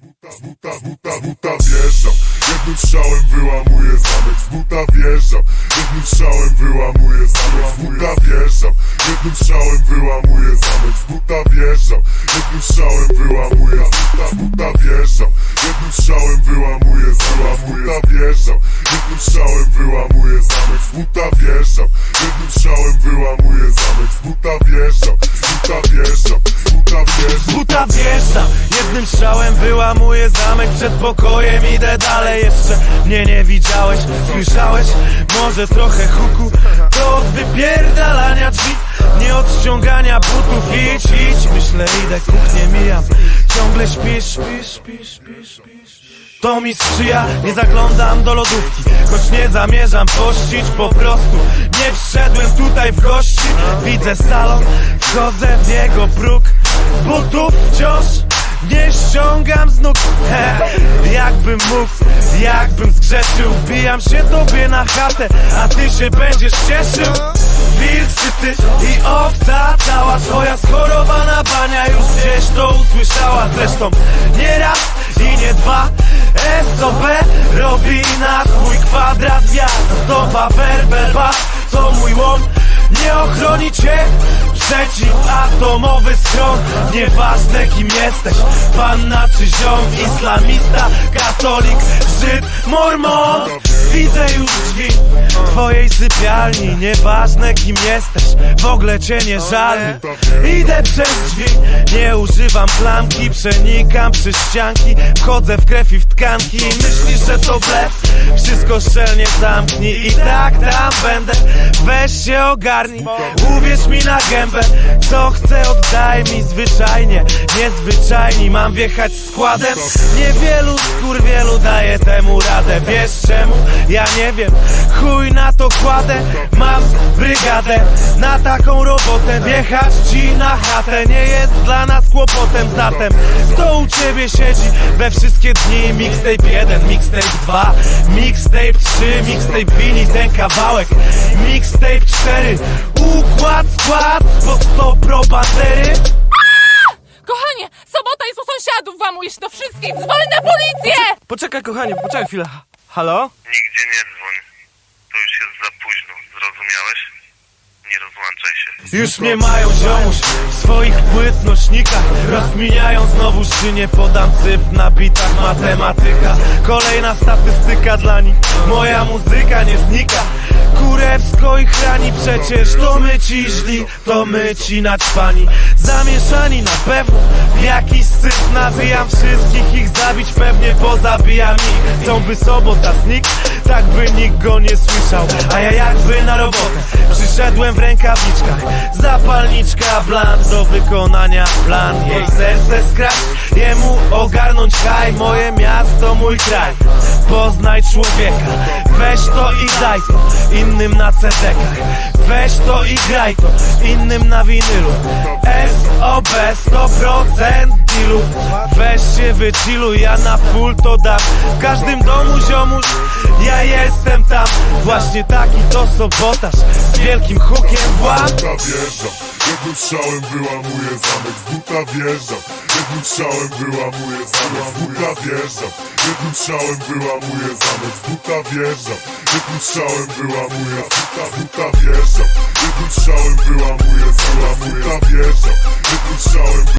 buta, z buta, z buta, z buta wjeżdżam. Jednym strzałem wyłamuję zamek Z buta wjeżdżam. Jednym strzałem wyłamuję wyłamuję zamek przed pokojem Idę dalej, jeszcze. Mnie nie widziałeś Słyszałeś? Może trochę huku? To od wypierdalania drzwi Nie od ściągania butów. Idź, idź, myślę idę, kuchnię mijam. Ciągle śpisz, śpisz, śpisz, śpisz, śpisz. To mi sprzyja, nie zaglądam do lodówki. Choć nie zamierzam pościć po prostu Nie wszedłem tutaj w gości. Widzę salon, wchodzę w jego próg. Butów wciąż nie ściągam z nóg. He, Jakbym mógł, jakbym zgrzeszył. Wbijam się tobie na chatę, a ty się będziesz cieszył. Wilk ty i owca Cała swoja schorowana bania Już gdzieś to usłyszała. Zresztą nie raz i nie dwa. SOB robi na twój kwadrat wjazd Zdoba werbel bas, to mój łom. Nie ochroni cię przeciwatomowy schron Nieważne kim jesteś, panna czy ziom. Islamista, katolik, żyd, mormon. Widzę już drzwi twojej sypialni. Nieważne kim jesteś, w ogóle cię nie żali Idę przez drzwi, nie używam klamki Przenikam przez ścianki, wchodzę w krew i w tkanki. Myślisz, że to blef? Wszystko szczelnie zamknij. I tak tam będę, weź się ogarnij. Uwierz mi na gębę, co chcę oddaj mi zwyczajnie. Niezwyczajni, mam wjechać składem. Niewielu skurwielu daje temu radę. Wiesz czemu? Ja nie wiem, chuj na to kładę brygadę na taką robotę Wjechać ci na chatę nie jest dla nas kłopotem Zatem kto u ciebie siedzi we wszystkie dni Mixtape 1, mixtape 2, mixtape 3 Mixtape wini ten kawałek Mixtape 4, układ, skład Pod 100 pro bandery Kochanie, sobota jest u sąsiadów, włamujesz do wszystkich, dzwoń na policję! Poczekaj kochanie, poczekaj chwilę Halo? Nigdzie nie dzwoń. To już jest za późno, zrozumiałeś? Nie rozłączaj się. Już nie mają ziomuś w swoich płyt nośnikach Rozmieniają znowu nie podam cyfr na bitach. Matematyka Kolejna statystyka dla nich. Moja muzyka nie znika. Kurewsko ich chrani przecież. To my ci źli, to my ci naćpani. Zamieszani na pewno w jakiś syf Nawijam wszystkich ich zabić pewnie pozabijam ich Chcą by sobota znikł, tak by nikt go nie słyszał. A ja jakby na robotę Przyszedłem w rękawiczkach. Zapalniczka blan do wykonania plan Jej serce skraść, jemu ogarnąć haj Moje miasto, mój kraj. Poznaj człowieka Weź to i daj to innym na cedekach. Weź to i graj to innym na winylu. SOB 100% dealu Weź się wychilluj, ja na full to dam. W każdym domu ziomuś, ja jestem tam. Właśnie taki to sobotaż Z wielkim hukiem włam wjeżdżam Jednym strzałem wyłamuję zamek. Z buta wjeżdżam Jednym strzałem wyłamuję zamek. Z buta wjeżdżam Jednym strzałem wyłamuję zamek. Z buta wjeżdżam Jednym strzałem wyłamuję z buta wjeżdżam Jednym strzałem wyłamuję zamek. Z buta wjeżdżam Jednym strzałem